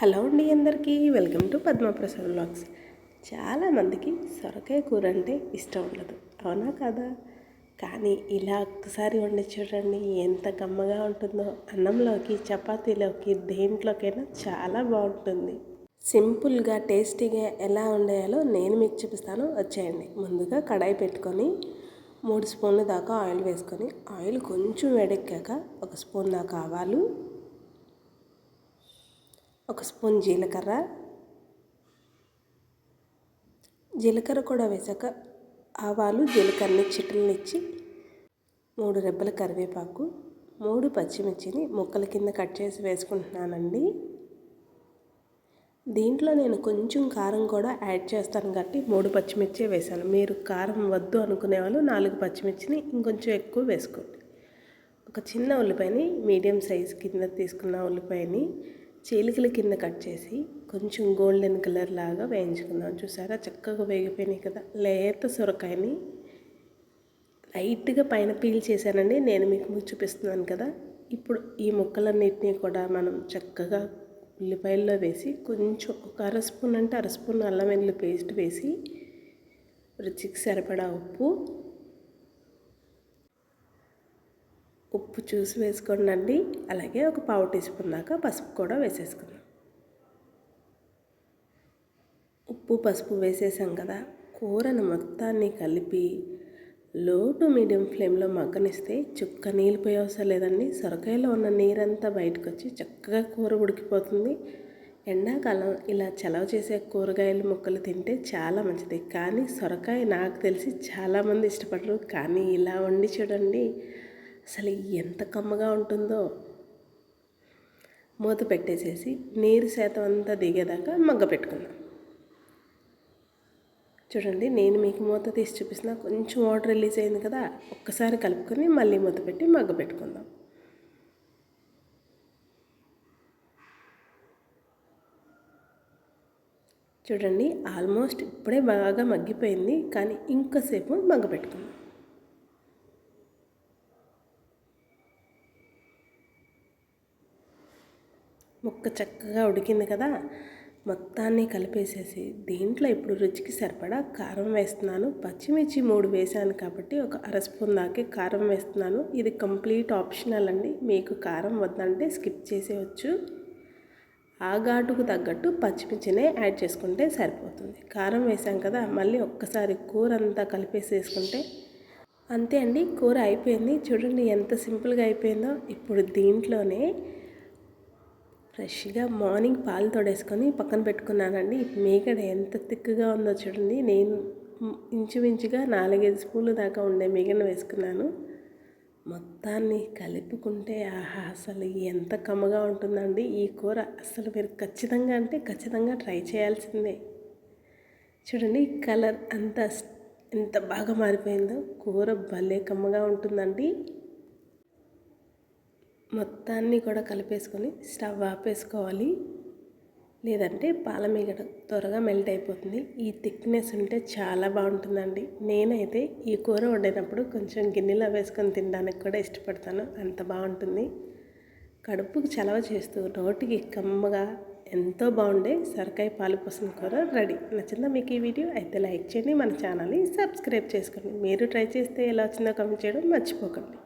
Hello అండి అందరికీ welcome to Padma Prasad blogs చాలామందికి సొరకాయ కూర అంటే ఇష్టం ఉండదు. అవునా కదా? కానీ ఇలా ఒక్కసారి వండి చూడండి ఎంత గమ్మగా ఉంటుందో. అన్నంలోకి చపాతీలోకి దేంట్లోకైనా చాలా బాగుంటుంది. సింపుల్గా టేస్టీగా ఎలా వండేయాలో నేను మీకు చూపిస్తాను. వచ్చేయండి. ముందుగా కడాయి పెట్టుకొని మూడు స్పూన్ల దాకా ఆయిల్ వేసుకొని ఆయిల్ కొంచెం వేడెక్కాక ఒక స్పూన్ దాకా ఆవాలు ఒక స్పూన్ జీలకర్ర. జీలకర్ర కూడా వేసాక ఆవాలు జీలకర్రని చిట్టులనిచ్చి మూడు రెబ్బల కరివేపాకు మూడు పచ్చిమిర్చిని ముక్కల కింద కట్ చేసి వేసుకుంటున్నానండి. దీంట్లో నేను కొంచెం కారం కూడా యాడ్ చేస్తాను కాబట్టి మూడు పచ్చిమిర్చి వేసాను మీరు కారం వద్దు అనుకునే వాళ్ళు నాలుగు పచ్చిమిర్చిని ఇంకొంచెం ఎక్కువ వేసుకోండి. ఒక చిన్న ఉల్లిపాయని మీడియం సైజ్ కింద తీసుకున్న ఉల్లిపాయని చీలికల కింద కట్ చేసి కొంచెం గోల్డెన్ కలర్ లాగా వేయించుకుందాం. చూసారా? చక్కగా వేగిపోయినాయి కదా. లేత సొరకాయని లైట్గా పైన పీల్ చేశానండి. నేను మీకు చూపిస్తున్నాను కదా. ఇప్పుడు ఈ ముక్కలన్నిటినీ కూడా మనం చక్కగా ఉల్లిపాయల్లో వేసి కొంచెం ఒక అర స్పూన్ అంటే అర స్పూన్ అల్లం వెల్లుల్లి పేస్ట్ వేసి రుచికి సరిపడా ఉప్పు ఉప్పు చూసి వేసుకోండి అలాగే ఒక పావు టీ స్పూన్ దాకా పసుపు కూడా వేసేసుకుందాం. ఉప్పు పసుపు వేసేసాం కదా. కూరను మొత్తాన్ని కలిపి లో టు మీడియం ఫ్లేమ్లో మగ్గనిస్తే చుక్క నీళ్ళు పోయే అవసరం లేదండి. సొరకాయలో ఉన్న నీరంతా బయటకు వచ్చి చక్కగా కూర ఉడికిపోతుంది. ఎండాకాలం ఇలా చలవ చేసే కూరగాయలు ముక్కలు తింటే చాలా మంచిది. కానీ సొరకాయ నాకు తెలిసి చాలామంది ఇష్టపడరు. కానీ ఇలా వండి చూడండి. అసలు ఎంత కమ్మగా ఉంటుందో. మూత పెట్టేసేసి నీరు శాతం అంతా దిగేదాకా మగ్గ పెట్టుకుందాం. చూడండి నేను మీకు మూత తీసి చూపిస్తున్నా. కొంచెం వాటర్ రిలీజ్ అయింది కదా ఒక్కసారి కలుపుకొని మళ్ళీ మూత పెట్టి మగ్గ పెట్టుకుందాం. చూడండి ఆల్మోస్ట్ ఇప్పుడే బాగా మగ్గిపోయింది కానీ ఇంకాసేపు మగ్గ పెట్టుకుందాం. ముక్క చక్కగా ఉడికింది కదా మొత్తాన్ని కలిపేసేసి దీంట్లో ఇప్పుడు రుచికి సరిపడా కారం వేస్తున్నాను. పచ్చిమిర్చి మూడు వేసాను కాబట్టి ఒక అర స్పూన్ దాకే కారం వేస్తున్నాను. ఇది కంప్లీట్ ఆప్షనల్ అండి. మీకు కారం వద్దంటే స్కిప్ చేసేయచ్చు. ఆ ఘాటుకు తగ్గట్టు పచ్చిమిర్చినే యాడ్ చేసుకుంటే సరిపోతుంది. కారం వేసాం కదా మళ్ళీ ఒక్కసారి కూర అంతా కలిపేసేసుకుంటే. అంతే అండి కూర అయిపోయింది. చూడండి ఎంత సింపుల్గా అయిపోయిందో. ఇప్పుడు దీంట్లోనే ఫ్రెష్గా మార్నింగ్ పాలు తోడేసుకొని పక్కన పెట్టుకున్నానండి. మీగడ ఎంత తిక్కుగా ఉందో చూడండి. నేను ఇంచుమించుగా నాలుగైదు స్పూన్లు దాకా ఉండే మిగన వేసుకున్నాను. మొత్తాన్ని కలుపుకుంటే ఆహా అసలు ఎంత కమ్మగా ఉంటుందండి. ఈ కూర అసలు మీరు ఖచ్చితంగా అంటే ఖచ్చితంగా ట్రై చేయాల్సిందే. చూడండి కలర్ అంత ఎంత బాగా మారిపోయిందో. కూర భలే కమ్మగా ఉంటుందండి. మొత్తాన్ని కూడా కలిపేసుకొని స్టవ్ ఆపేసుకోవాలి. లేదంటే పాల మీగడ త్వరగా మెల్ట్ అయిపోతుంది. ఈ థిక్నెస్ ఉంటే చాలా బాగుంటుందండి. నేనైతే ఈ కూర వండినప్పుడు కొంచెం గిన్నెలో వేసుకొని తినడానికి కూడా ఇష్టపడతాను. అంత బాగుంటుంది. కడుపుకు చలవ చేస్తూ నోటికి కమ్మగా ఎంతో బాగుండే సరకాయ పాలు పోసిన కూర రెడీ. నచ్చిందా మీకు ఈ వీడియో? అయితే లైక్ చేయండి మన ఛానల్ని సబ్స్క్రైబ్ చేసుకోండి. మీరు ట్రై చేస్తే ఎలా వచ్చిందో కమెంట్ చేయడం మర్చిపోకండి.